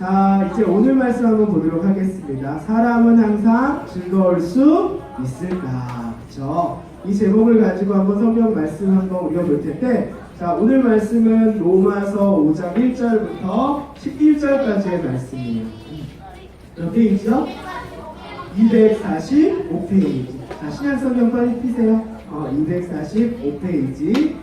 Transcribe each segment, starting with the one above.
자, 이제 오늘 말씀 한번 보도록 하겠습니다. 사람은 항상 즐거울 수 있을까? 그쵸? 이 제목을 가지고 한번 성경 말씀 한번 우리가 볼 텐데, 자, 오늘 말씀은 로마서 5장 1절부터 11절까지의 말씀이에요. 몇 페이지죠? 245페이지. 자, 신약 성경 빨리 피세요. 어, 245페이지.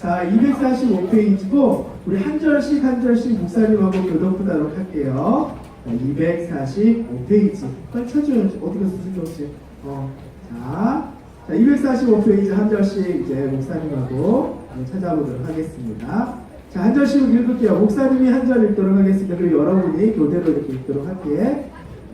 자, 245페이지고 우리 한 절씩 한 절씩 목사님하고 교독하도록 할게요. 자, 245페이지. 빨리 찾아요. 어디 갔어, 승경 씨? 어, 자, 자, 245페이지 한 절씩 이제 목사님하고 찾아보도록 하겠습니다. 자, 한 절씩 읽을게요. 목사님이 한 절 읽도록 하겠습니다. 그리고 여러분이 교대로 이렇게 읽도록 할게요.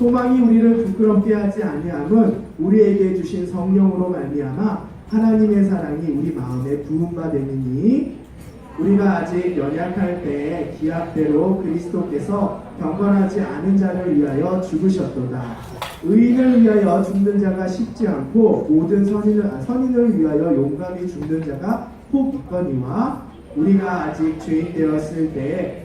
소망이 우리를 부끄럽게 하지 아니함은 우리에게 주신 성령으로 말미암아 하나님의 사랑이 우리 마음에 부음바 되느니 우리가 아직 연약할 때에 기약대로 그리스도께서 경건하지 않은 자를 위하여 죽으셨도다. 의인을 위하여 죽는 자가 쉽지 않고 모든 선인을, 아, 선인을 위하여 용감히 죽는 자가 혹 있거니와 우리가 아직 죄인 되었을 때에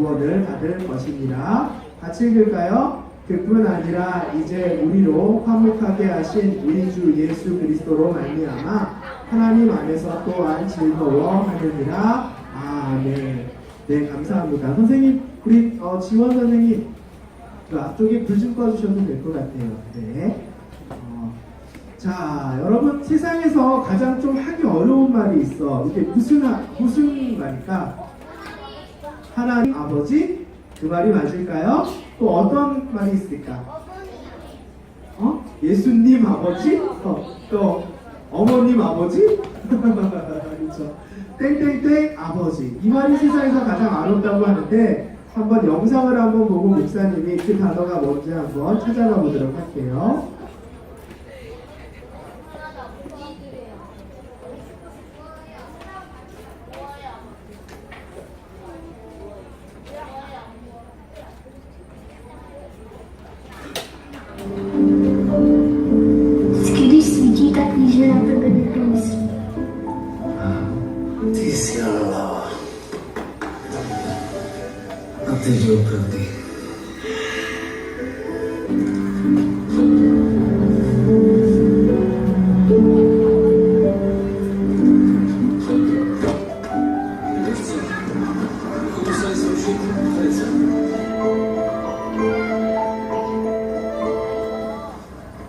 구원을 받을 것입니다. 같이 읽을까요? 그뿐 아니라 이제 우리로 화목하게 하신 우리 주 예수 그리스도로 말미암아 하나님 안에서 또한 즐거워하느니라 아멘. 네 감사합니다. 선생님 우리 어, 지원 선생님 그 앞쪽에 불 좀 꺼주셔도 될 것 같아요. 네. 어, 자 여러분 세상에서 가장 좀 하기 어려운 말이 있어. 이게 무슨 하- 무슨 말일까? 하나님 아버지 그 말이 맞을까요? 또 어떤 말이 있을까? 어? 예수님 아버지? 어, 또 어머님 아버지? 그렇죠. 땡땡땡 아버지 이 말이 세상에서 가장 어렵다고 하는데 한번 영상을 한번 보고 목사님이 그 단어가 뭔지 한번 찾아가 보도록 할게요.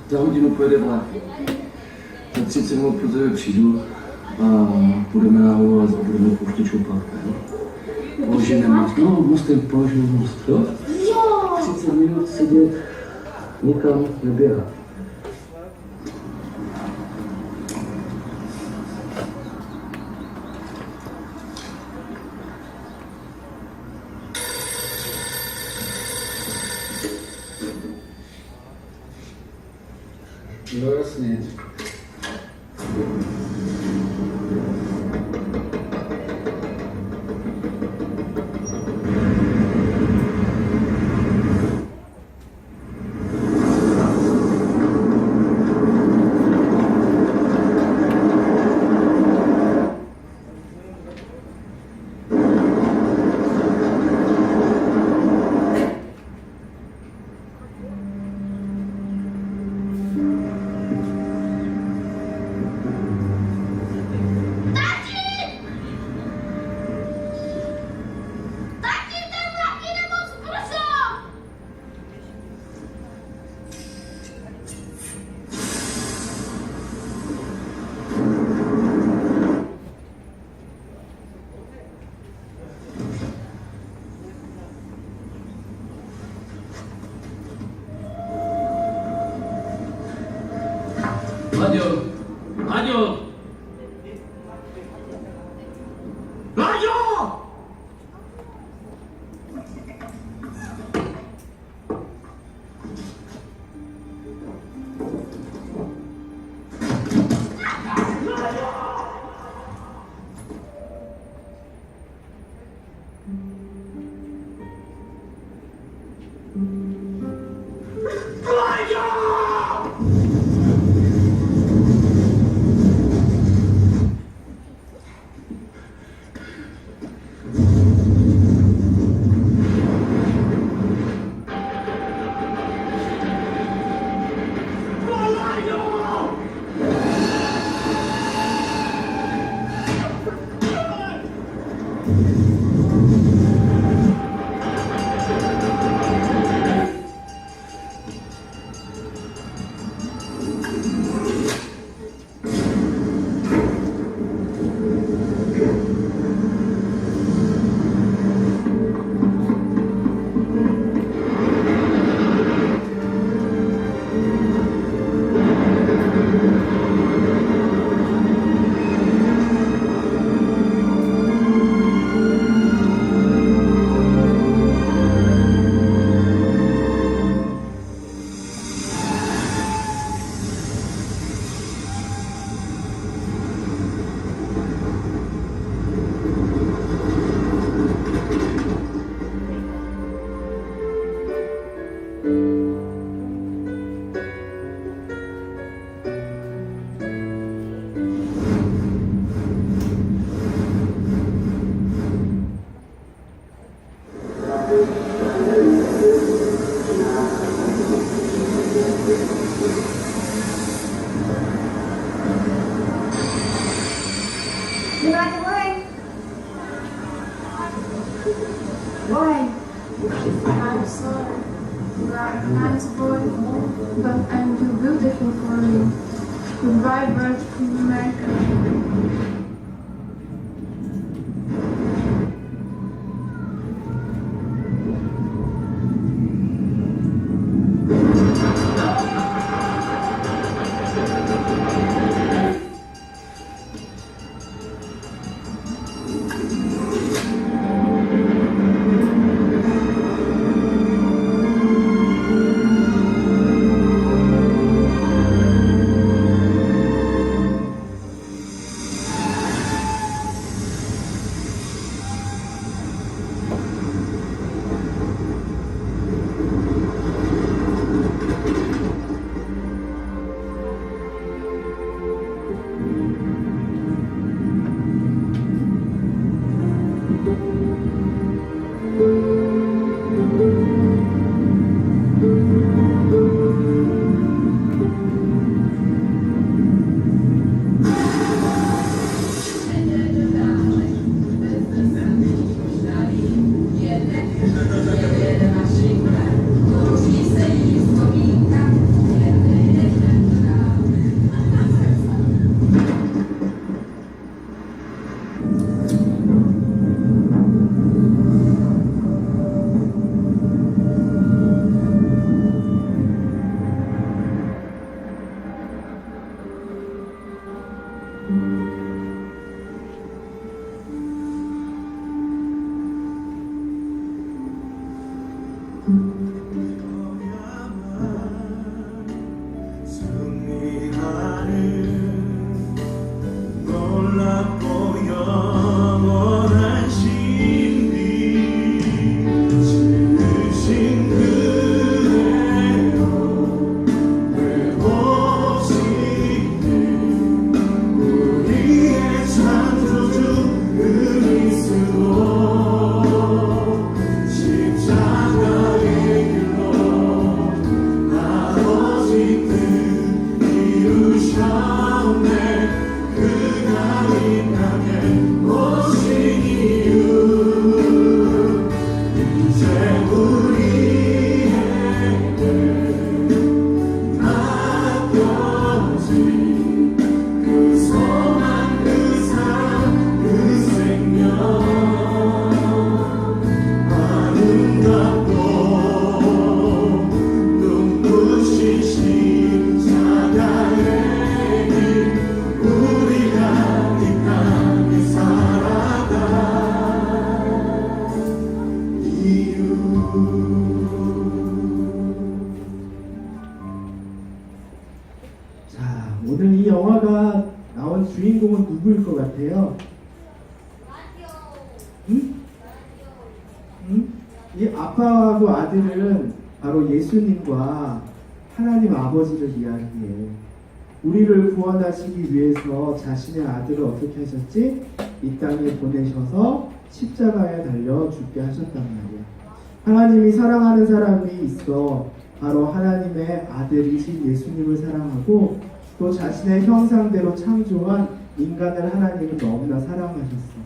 Za hodinu pojede vlak. Za 30 minut pro tebe přijdu a budeme navolovat, budeme pouštět šoupátka, jo? Položíme most, no mostem položíme most, jo? 30 minut sedět, nikam neběhat. Hadi oğlum. Hadi oğlum. Thank. vibrant Mercury. 嗯。 나온 주인공은 누구일 것 같아요? 응? 응? 이 아빠하고 아들은 바로 예수님과 하나님 아버지를 이야기해. 우리를 구원하시기 위해서 자신의 아들을 어떻게 하셨지? 이 땅에 보내셔서 십자가에 달려 죽게 하셨단 말이야. 하나님이 사랑하는 사람이 있어 바로 하나님의 아들이신 예수님을 사랑하고 또 자신의 형상대로 창조한 인간을 하나님은 너무나 사랑하셨어.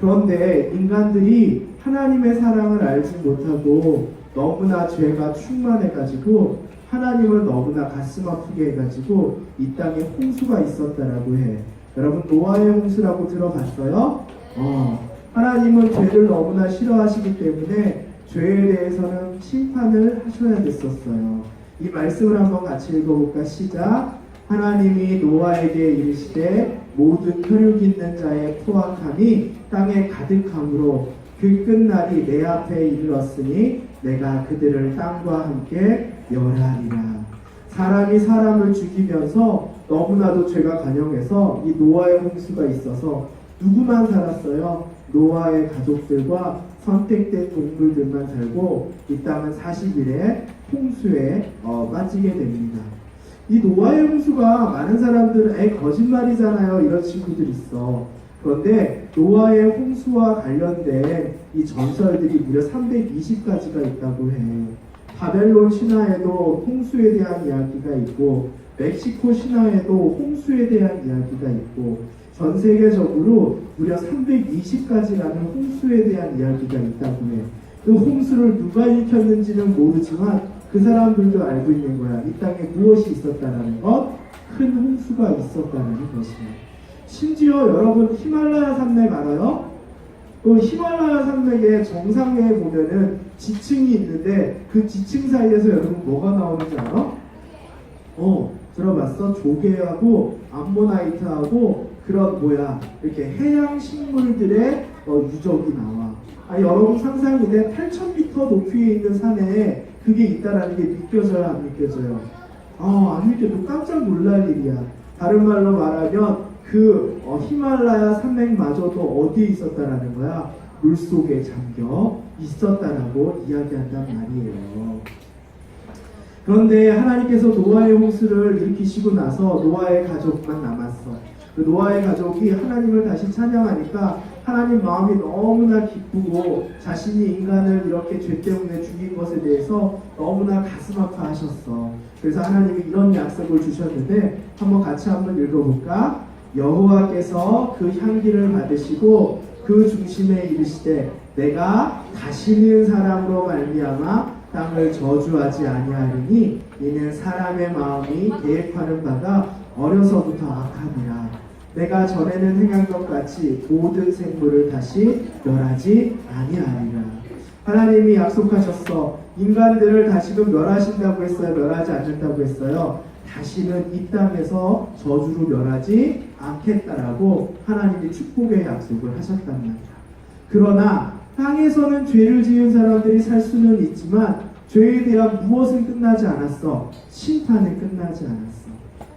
그런데 인간들이 하나님의 사랑을 알지 못하고 너무나 죄가 충만해가지고 하나님을 너무나 가슴 아프게 해가지고 이 땅에 홍수가 있었다라고 해. 여러분 노아의 홍수라고 들어봤어요? 어. 하나님은 죄를 너무나 싫어하시기 때문에 죄에 대해서는 심판을 하셔야 됐었어요. 이 말씀을 한번 같이 읽어볼까? 시작. 하나님이 노아에게 이르시되 모든 혈육 있는 자의 포악함이 땅에 가득함으로 그 끝날이 내 앞에 이르렀으니 내가 그들을 땅과 함께 멸하리라. 사람이 사람을 죽이면서 너무나도 죄가 간영해서 이 노아의 홍수가 있어서 누구만 살았어요? 노아의 가족들과 선택된 동물들만 살고 이 땅은 40일에 홍수에 어, 빠지게 됩니다. 이 노아의 홍수가 많은 사람들은 에 거짓말이잖아요 이런 친구들 있어. 그런데 노아의 홍수와 관련된 이 전설들이 무려 320가지가 있다고 해. 바벨론 신화에도 홍수에 대한 이야기가 있고 멕시코 신화에도 홍수에 대한 이야기가 있고 전 세계적으로 무려 320가지라는 홍수에 대한 이야기가 있다고 해. 그 홍수를 누가 일으켰는지는 모르지만 그 사람들도 알고 있는 거야. 이 땅에 무엇이 있었다라는 것, 큰 홍수가 있었다는 것이야. 심지어 여러분 히말라야 산맥 알아요? 그 히말라야 산맥의 정상에 보면은 지층이 있는데 그 지층 사이에서 여러분 뭐가 나오는지 알아? 어, 들어봤어? 조개하고 암모나이트하고 그런 뭐야 이렇게 해양 식물들의 어, 유적이 나와. 아 여러분 상상이 돼 8,000m 높이에 있는 산에 그게 있다라는 게 느껴져요, 안 느껴져요? 아, 안 느껴져. 깜짝 놀랄 일이야. 다른 말로 말하면 그 어, 히말라야 산맥마저도 어디에 있었다라는 거야? 물 속에 잠겨 있었다라고 이야기한단 말이에요. 그런데 하나님께서 노아의 홍수를 일으키시고 나서 노아의 가족만 남았어. 그 노아의 가족이 하나님을 다시 찬양하니까 하나님 마음이 너무나 기쁘고 자신이 인간을 이렇게 죄 때문에 죽인 것에 대해서 너무나 가슴 아파하셨어. 그래서 하나님이 이런 약속을 주셨는데 한번 같이 한번 읽어볼까? 여호와께서 그 향기를 받으시고 그 중심에 이르시되 내가 다시는 사람으로 말미암아 땅을 저주하지 아니하리니 이는 사람의 마음이 계획하는 바가 어려서부터 악함이라 내가 전에는 행한 것 같이 모든 생물을 다시 멸하지 아니하리라. 하나님이 약속하셨어. 인간들을 다시금 멸하신다고 했어요? 멸하지 않는다고 했어요? 다시는 이 땅에서 저주로 멸하지 않겠다라고 하나님이 축복의 약속을 하셨단 말이야. 그러나 땅에서는 죄를 지은 사람들이 살 수는 있지만 죄에 대한 무엇은 끝나지 않았어. 심판은 끝나지 않았어.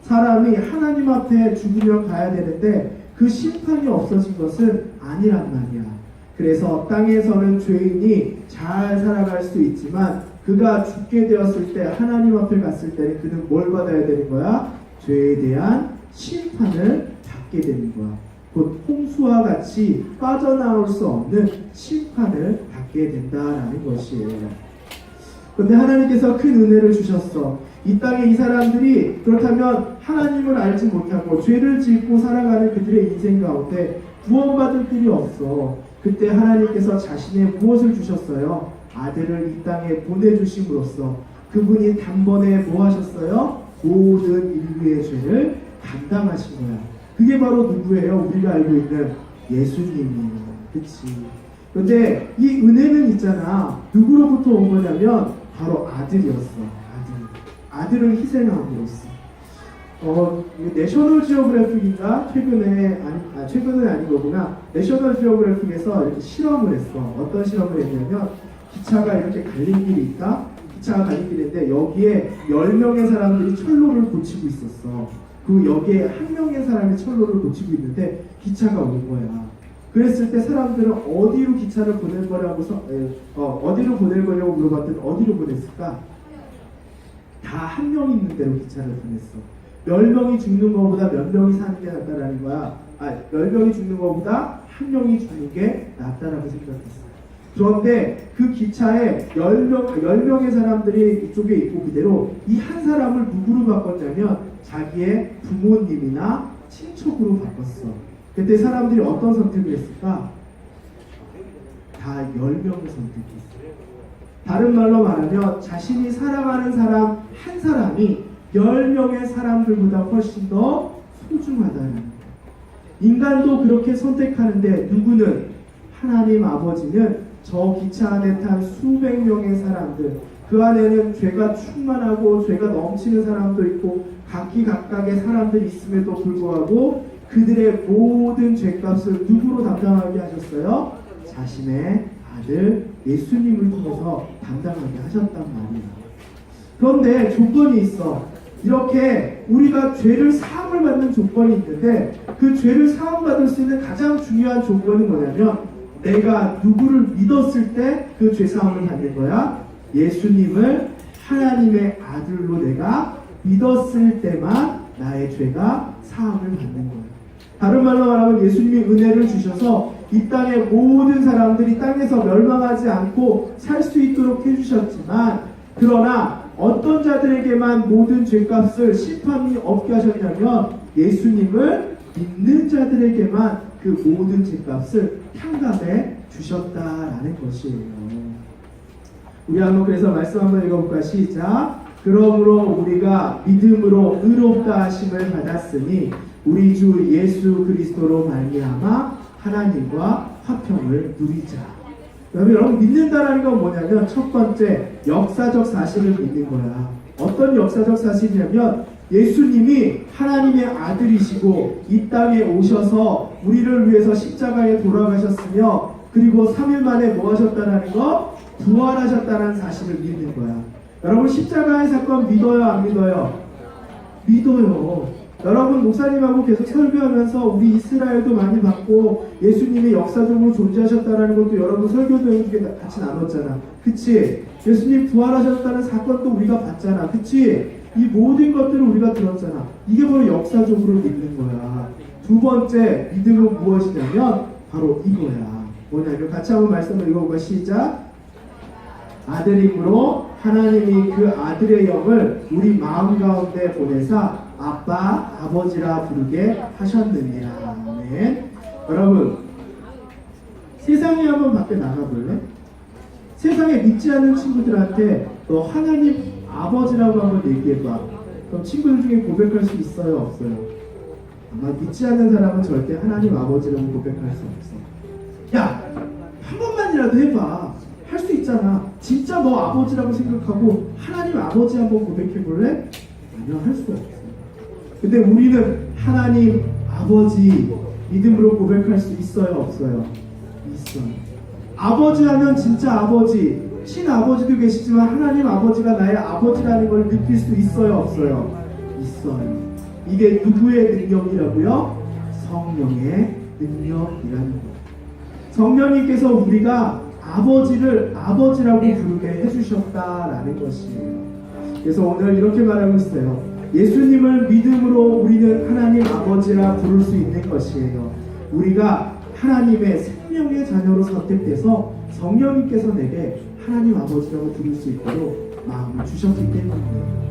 사람이 하나님 앞에 죽으면 가야 되는데 그 심판이 없어진 것은 아니란 말이야. 그래서 땅에서는 죄인이 잘 살아갈 수 있지만 그가 죽게 되었을 때 하나님 앞에 갔을 때는 그는 뭘 받아야 되는 거야? 죄에 대한 심판을 받게 되는 거야. 곧 홍수와 같이 빠져나올 수 없는 심판을 받게 된다라는 것이에요. 그런데 하나님께서 큰 은혜를 주셨어. 이 땅에 이 사람들이 그렇다면 하나님을 알지 못하고 죄를 짓고 살아가는 그들의 인생 가운데 구원받을 길이 없어. 그때 하나님께서 자신의 무엇을 주셨어요? 아들을 이 땅에 보내주심으로써 그분이 단번에 뭐 하셨어요? 모든 인류의 죄를 감당하신 거야. 그게 바로 누구예요? 우리가 알고 있는 예수님이에요. 그치? 근데 이 은혜는 있잖아. 누구로부터 온 거냐면 바로 아들이었어. 아들. 아들을 희생함으로써. 어, 이거 내셔널 지오그래픽인가? 최근에, 아니, 아, 최근은 아닌 거구나. 내셔널 지오그래픽에서 이렇게 실험을 했어. 어떤 실험을 했냐면, 기차가 이렇게 갈린 길이 있다. 기차가 갈린 길인데 여기에 10명의 사람들이 철로를 고치고 있었어. 그 여기에 한 명의 사람이 철로를 고치고 있는데 기차가 온 거야. 그랬을 때 사람들은 어디로 기차를 보낼 거라고 서 에, 어, 어디로 보낼 거냐고 물어봤더니 어디로 보냈을까? 다 한 명 있는 대로 기차를 보냈어. 열 명이 죽는 것보다 몇 명이 사는 게 낫다라는 거야. 아, 열 명이 죽는 것보다 한 명이 죽는 게 낫다라고 생각했어. 그런데 그 기차에 열 명, 열 명의 사람들이 이쪽에 있고 그대로 이 한 사람을 누구로 바꿨냐면 자기의 부모님이나 친척으로 바꿨어. 그때 사람들이 어떤 선택을 했을까? 다 열 명을 선택했어. 다른 말로 말하면 자신이 사랑하는 사람 한 사람이 열 명의 사람들보다 훨씬 더 소중하다는 거예요. 인간도 그렇게 선택하는데 누구는 하나님 아버지는 저 기차 안에 탄 수백 명의 사람들 그 안에는 죄가 충만하고 죄가 넘치는 사람도 있고 각기각각의 사람들이 있음에도 불구하고 그들의 모든 죄값을 누구로 담당하게 하셨어요? 자신의 아들 예수님을 통해서 담당하게 하셨단 말이에요. 그런데 조건이 있어. 이렇게 우리가 죄를 사함을 받는 조건이 있는데 그 죄를 사함받을 수 있는 가장 중요한 조건은 뭐냐면 내가 누구를 믿었을 때 그 죄 사함을 받는 거야. 예수님을 하나님의 아들로 내가 믿었을 때만 나의 죄가 사함을 받는 거야. 다른 말로 말하면 예수님이 은혜를 주셔서 이 땅의 모든 사람들이 땅에서 멸망하지 않고 살 수 있도록 해주셨지만 그러나 어떤 자들에게만 모든 죄값을 심판이 없게 하셨냐면 예수님을 믿는 자들에게만 그 모든 죄값을 탕감해 주셨다라는 것이에요. 우리 한번 그래서 말씀 한번 읽어볼까 시작. 그러므로 우리가 믿음으로 의롭다 하심을 받았으니 우리 주 예수 그리스도로 말미암아 하나님과 화평을 누리자. 여러분, 믿는다라는 건 뭐냐면 첫 번째 역사적 사실을 믿는 거야. 어떤 역사적 사실이냐면 예수님이 하나님의 아들이시고 이 땅에 오셔서 우리를 위해서 십자가에 돌아가셨으며 그리고 3일 만에 뭐 하셨다는 거? 부활하셨다는 사실을 믿는 거야. 여러분 십자가의 사건 믿어요 안 믿어요? 믿어요. 여러분 목사님하고 계속 설교하면서 우리 이스라엘도 많이 받고 예수님이 역사적으로 존재하셨다는 것도 여러분 설교도 같이 나눴잖아. 그치? 예수님 부활하셨다는 사건도 우리가 봤잖아. 그치? 이 모든 것들을 우리가 들었잖아. 이게 바로 역사적으로 믿는 거야. 두 번째 믿음은 무엇이냐면 바로 이거야. 뭐냐면 같이 한번 말씀을 읽어보고 시작. 아들이므로 하나님이 그 아들의 영을 우리 마음 가운데 보내사 아빠, 아버지라 부르게 하셨느니라. 아멘. 여러분, 세상에 한번 밖에 나가볼래? 세상에 믿지 않는 친구들한테 너 하나님 아버지라고 한번 얘기해봐. 그럼 친구들 중에 고백할 수 있어요, 없어요? 아마 믿지 않는 사람은 절대 하나님 아버지라고 고백할 수 없어. 야, 한 번만이라도 해봐. 할 수 있잖아. 진짜 너 아버지라고 생각하고 하나님 아버지 한번 고백해 볼래? 아니요, 할 수 없어. 근데 우리는 하나님 아버지 믿음으로 고백할 수 있어요, 없어요? 있어요. 아버지 하면 진짜 아버지, 친아버지도 계시지만 하나님 아버지가 나의 아버지라는 걸 느낄 수 있어요, 없어요? 있어요. 이게 누구의 능력이라고요? 성령의 능력이라는 거예요. 성령님께서 우리가 아버지를 아버지라고 부르게 해주셨다라는 것이에요. 그래서 오늘 이렇게 말하고 있어요. 예수님을 믿음으로 우리는 하나님 아버지라 부를 수 있는 것이에요. 우리가 하나님의 생명의 자녀로 선택돼서 성령님께서 내게 하나님 아버지라고 부를 수 있도록 마음을 주셨기 때문이에요.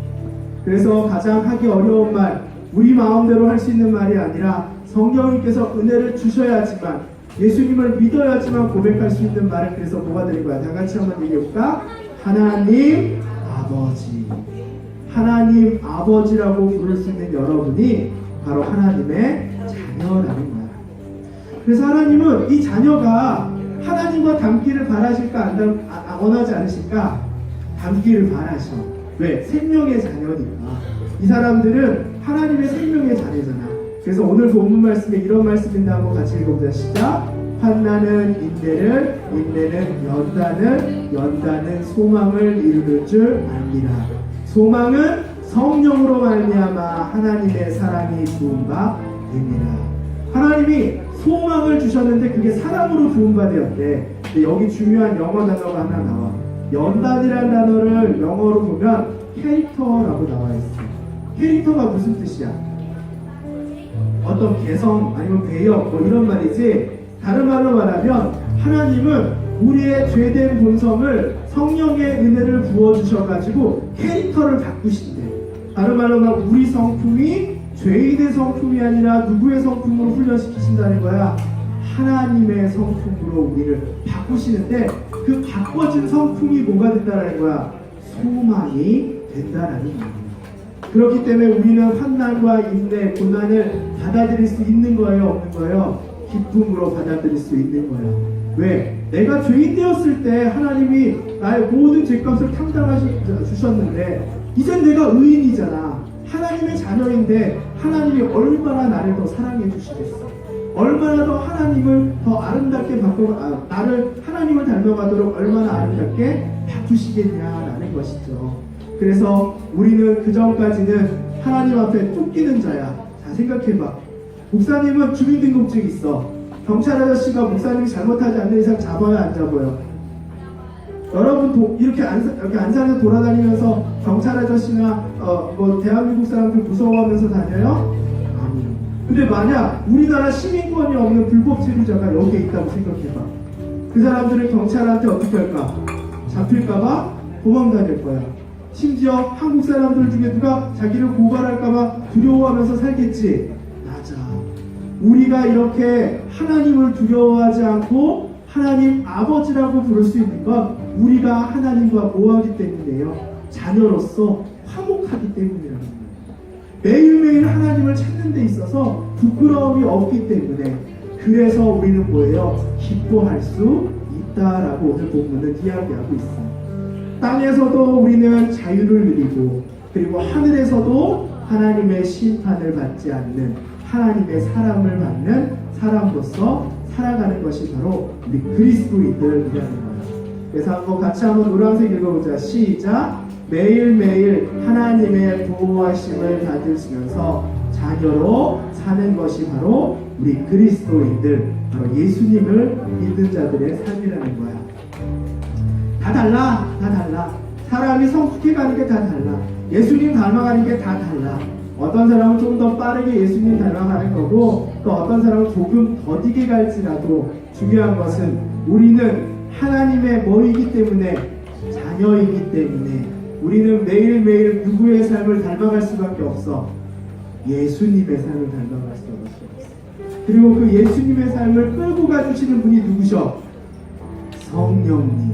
그래서 가장 하기 어려운 말, 우리 마음대로 할 수 있는 말이 아니라 성령님께서 은혜를 주셔야지만 예수님을 믿어야지만 고백할 수 있는 말을 그래서 뭐가 되는 거야? 다 같이 한번 얘기해볼까? 하나님 아버지. 하나님 아버지라고 부를 수 있는 여러분이 바로 하나님의 자녀라는 거야. 그래서 하나님은 이 자녀가 하나님과 닮기를 바라실까 안 닮, 아, 아, 원하지 않으실까? 닮기를 바라셔. 왜? 생명의 자녀니까. 이 사람들은 하나님의 생명의 자녀잖아. 그래서 오늘 본문 말씀에 이런 말씀인데 한번 같이 읽어보자. 시작. 환난은 인내를, 인내는 연단을, 연단은 소망을 이루는 줄 압니다. 소망은 성령으로 말미암아 하나님의 사랑이 부은 바 됩니다. 하나님이 소망을 주셨는데 그게 사랑으로 부은 바 되었대. 근데 여기 중요한 영어 단어가 하나 나와. 연단이라는 단어를 영어로 보면 캐릭터라고 나와 있어. 캐릭터가 무슨 뜻이야? 어떤 개성 아니면 배역 뭐 이런 말이지 다른 말로 말하면 하나님은 우리의 죄된 본성을 성령의 은혜를 부어주셔가지고 캐릭터를 바꾸신대 다른 말로 말하면 우리 성품이 죄인의 성품이 아니라 누구의 성품으로 훈련시키신다는 거야 하나님의 성품으로 우리를 바꾸시는데 그 바꿔진 성품이 뭐가 된다는 거야 소망이 된다라는 말이야 그렇기 때문에 우리는 환난과 인내, 고난을 받아들일 수 있는 거예요, 없는 거예요? 기쁨으로 받아들일 수 있는 거예요. 왜? 내가 죄인 되었을 때 하나님이 나의 모든 죄값을 탕당하셔 주셨는데 이젠 내가 의인이잖아. 하나님의 자녀인데 하나님이 얼마나 나를 더 사랑해 주시겠어? 얼마나 더 하나님을 더 아름답게 바꿔 아, 나를 하나님을 닮아가도록 얼마나 아름답게 바꾸시겠냐라는 것이죠. 그래서 우리는 그 전까지는 하나님 앞에 쫓기는 자야. 자 생각해봐. 목사님은 주민등록증 있어. 경찰 아저씨가 목사님이 잘못하지 않는 이상 잡아야 안 잡아요. 여러분 도- 이렇게 안, 이렇게 안산에 돌아다니면서 경찰 아저씨나 어, 뭐 대한민국 사람들 무서워하면서 다녀요? 아니요. 근데 만약 우리나라 시민권이 없는 불법 체류자가 여기에 있다고 생각해봐. 그 사람들은 경찰한테 어떻게 할까? 잡힐까봐 도망다닐 거야. 심지어 한국 사람들 중에 누가 자기를 고발할까봐 두려워하면서 살겠지. 맞아. 우리가 이렇게 하나님을 두려워하지 않고 하나님 아버지라고 부를 수 있는 건 우리가 하나님과 뭐하기 때문이에요. 자녀로서 화목하기 때문이라는 거예요. 매일매일 하나님을 찾는 데 있어서 부끄러움이 없기 때문에 그래서 우리는 뭐예요? 기뻐할 수 있다라고 오늘 본문은 이야기하고 있어요. 땅에서도 우리는 자유를 누리고 그리고 하늘에서도 하나님의 심판을 받지 않는 하나님의 사랑을 받는 사람으로서 살아가는 것이 바로 우리 그리스도인들이라는 거예요. 그래서 한번 같이 한번 노란색 읽어보자. 시작. 매일매일 하나님의 보호하심을 받으시면서 자녀로 사는 것이 바로 우리 그리스도인들, 바로 예수님을 믿는 자들의 삶이라는 거야. 다 달라, 다 달라. 사람이 성숙해 가는 게 다 달라. 예수님 닮아가는 게 다 달라. 어떤 사람은 좀 더 빠르게 예수님 닮아가는 거고, 또 어떤 사람은 조금 더디게 갈지라도 중요한 것은 우리는 하나님의 뭐이기 때문에 자녀이기 때문에 우리는 매일매일 누구의 삶을 닮아갈 수밖에 없어. 예수님의 삶을 닮아갈 수밖에 없어. 그리고 그 예수님의 삶을 끌고 가주시는 분이 누구셔? 성령님.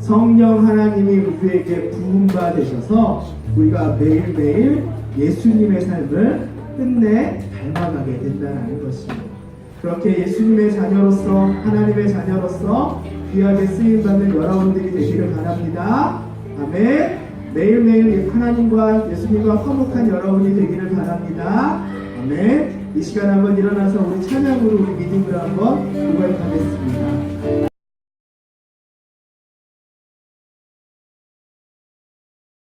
성령 하나님이 우리에게 부음바 되셔서 우리가 매일매일 예수님의 삶을 끝내 닮아가게 된다는 것입니다. 그렇게 예수님의 자녀로서 하나님의 자녀로서 귀하게 쓰임 받는 여러분들이 되기를 바랍니다. 아멘. 매일매일 하나님과 예수님과 화목한 여러분이 되기를 바랍니다. 아멘. 이 시간 한번 일어나서 우리 찬양으로 우리 믿음을 한번 고백하겠습니다.